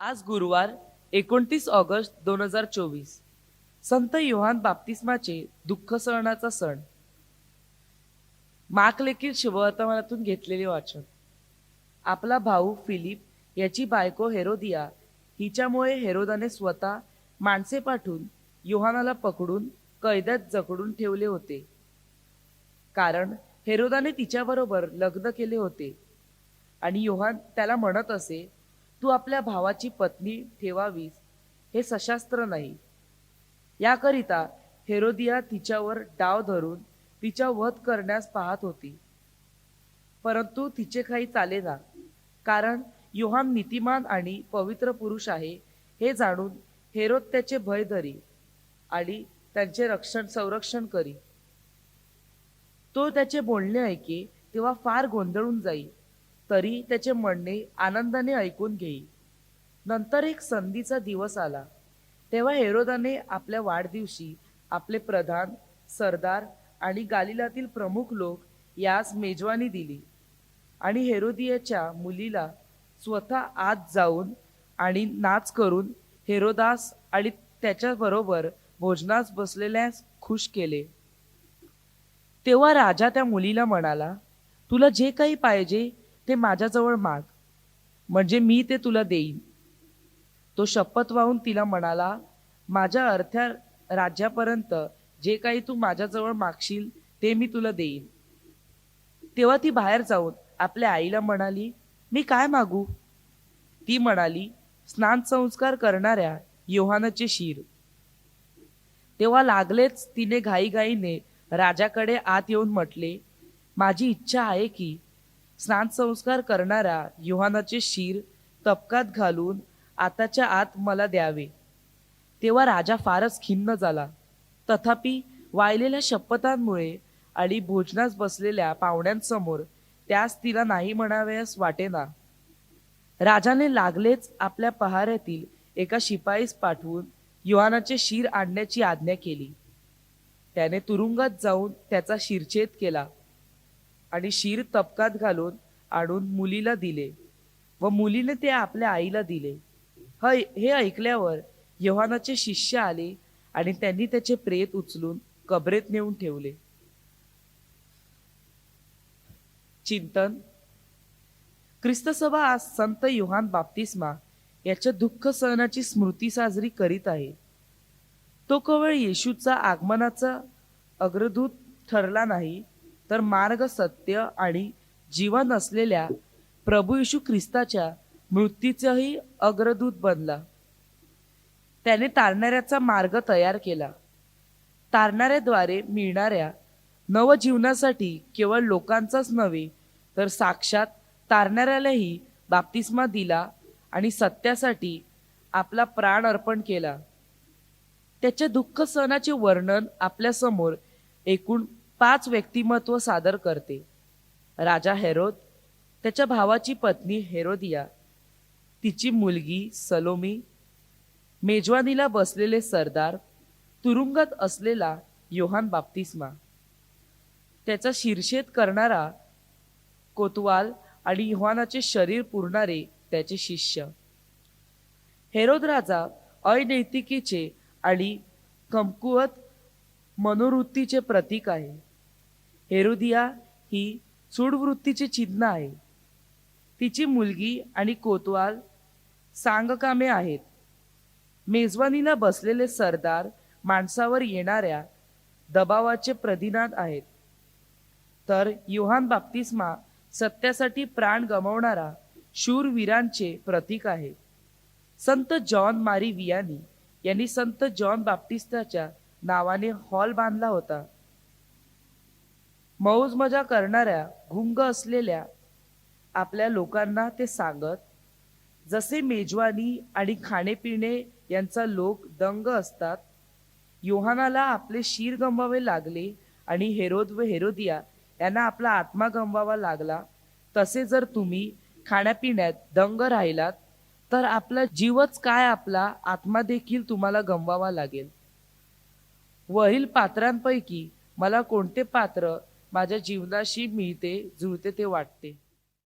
आज गुरुवार एकोणतीस ऑगस्ट दोन हजार चोवीस. संत योहान बाप्तिस्माचे दुःख सहनाचा सण. माक लेखील शुभवर्तमानातून घेतलेले वाचन. आपला भाऊ फिलिप याची बायको हेरोदिया हिच्यामुळे हेरोदाने स्वतः माणसे पाठवून योहानाला पकडून कैद्यात जकडून ठेवले होते. कारण हेरोदाने तिच्याबरोबर लग्न केले होते. आणि योहान त्याला म्हणत असे तू आपल्या भावाची पत्नी ठेवावीस हे सशास्त्र नाही. याकरिता हेरोदिया तिच्यावर डाव धरून तिच्या वध करण्यास पाहत होती. परंतु तिचे काही चालेना कारण योहान नीतिमान आणि पवित्र पुरुष आहे हे जाणून हेरोद त्याचे भय धरी आणि त्यांचे रक्षण संरक्षण करी. तो त्याचे बोलणे ऐके तेव्हा फार गोंधळून जाई. तरी त्याचे म्हणणे आनंदाने ऐकून घेई. नंतर एक संधीचा दिवस आला. तेव्हा हेरोदाने आपल्या वाढदिवशी आपले प्रधान सरदार आणि गालिलातील प्रमुख लोक यास मेजवानी दिली आणि हेरोदियाच्या मुलीला स्वतः आत जाऊन आणि नाच करून हेरोदास आणि त्याच्याबरोबर भोजनास बसलेल्यास खुश केले. तेव्हा राजा त्या मुलीला म्हणाला तुला जे काही पाहिजे ते माझ्याजवळ माग. म्हणजे मी ते तुला देईन. तो शपथ वाहून तिला म्हणाला माझ्या अर्थ्या राज्यापर्यंत जे काही तू माझ्याजवळ मागशील ते मी तुला देईन. तेव्हा ती बाहेर जाऊन आपल्या आईला म्हणाली मी काय मागू? ती म्हणाली स्नान संस्कार करणाऱ्या योहानाचे शिर. तेव्हा लागलेच तिने घाईघाईने राजाकडे आत येऊन म्हटले माझी इच्छा आहे की स्नानसंस्कार करणारा युहानाचे शीर शिर तपकात घालून आताच्या आत मला द्यावे. तेव्हा राजा फारच खिन्न झाला. तथापि वाहिलेल्या शपथांमुळे आणि भोजनास बसलेल्या पाहुण्यांसमोर त्यास तिला नाही म्हणावयास वाटेना. राजाने लागलेच आपल्या पहाऱ्यातील एका शिपाईस पाठवून युहानाचे शिर आणण्याची आज्ञा केली. त्याने तुरुंगात जाऊन त्याचा शिरछेद केला. आणि शीर तपकात घालून आणून मुलीला दिले व मुलीने ते आपल्या आईला दिले. ह हे ऐकल्यावर यव्हानाचे शिष्य आले आणि त्यांनी त्याचे प्रेत उचलून कबरेत नेऊन ठेवले. चिंतन. ख्रिस्तसभा आज संत युहान बाप्तिस्मा याच्या दुःख सहनाची स्मृती साजरी करीत आहे. तो केवळ येशूचा आगमनाचा अग्रदूत ठरला नाही तर मार्ग सत्य आणि जीवन असलेल्या प्रभू येशू ख्रिस्ताच्या मृत्यूचाही अग्रदूत बनला. त्याने तारणाऱ्याचा मार्ग तयार केला. तारणाऱ्याद्वारे मिळणाऱ्या नवजीवनासाठी केवळ लोकांचाच नव्हे तर साक्षात तारणाऱ्यालाही बाप्तिस्मा दिला आणि सत्यासाठी आपला प्राण अर्पण केला. त्याच्या दुःख सणाचे वर्णन आपल्यासमोर एकूण पाच व्यक्तिमत्व सादर करते. राजा हेरोद त्याच्या भावाची पत्नी हेरोदिया तिची मुलगी सलोमी मेजवानीला बसलेले सरदार तुरुंगात असलेला योहान बाप्तिस्मा. त्याचा शिरशेद करणारा कोतवाल आणि युहानाचे शरीर पुरणारे त्याचे शिष्य. हेरोद राजा अनैतिकीचे आणि कमकुवत मनोवृत्तीचे प्रतीक आहे. हेरोदिया ही सूडवृत्तीचे चिन्ह आहे. तिची मुलगी आणि कोतवाल सांगकामे आहेत. मेजवानीला बसलेले सरदार माणसावर येणाऱ्या दबावाचे प्रदिनाद आहेत. तर युहान बाप्तिस्मा सत्यासाठी प्राण गमावणारा शूरवीरांचे प्रतीक आहे. संत जॉन मारी वियानी यांनी संत जॉन बाप्टिस्ताच्या नावाने हॉल बांधला होता. मौज मजा करणाऱ्या घुंग असलेल्या आपल्या लोकांना ते सांगत जसे मेजवानी आणि खाणेपिणे यांचा लोक दंग असतात योहानाला आपले शीर गमवावे लागले आणि हेरोद व हेरोदिया यांना आपला आत्मा गमवावा लागला तसे जर तुम्ही खाण्यापिण्यात दंग राहिलात तर आपला जीवच काय आपला आत्मा देखील तुम्हाला गमवावा लागेल. वरील पात्रांपैकी मला कोणते पात्र माझ्या जीवनाशी मिळते जुळते ते वाटते.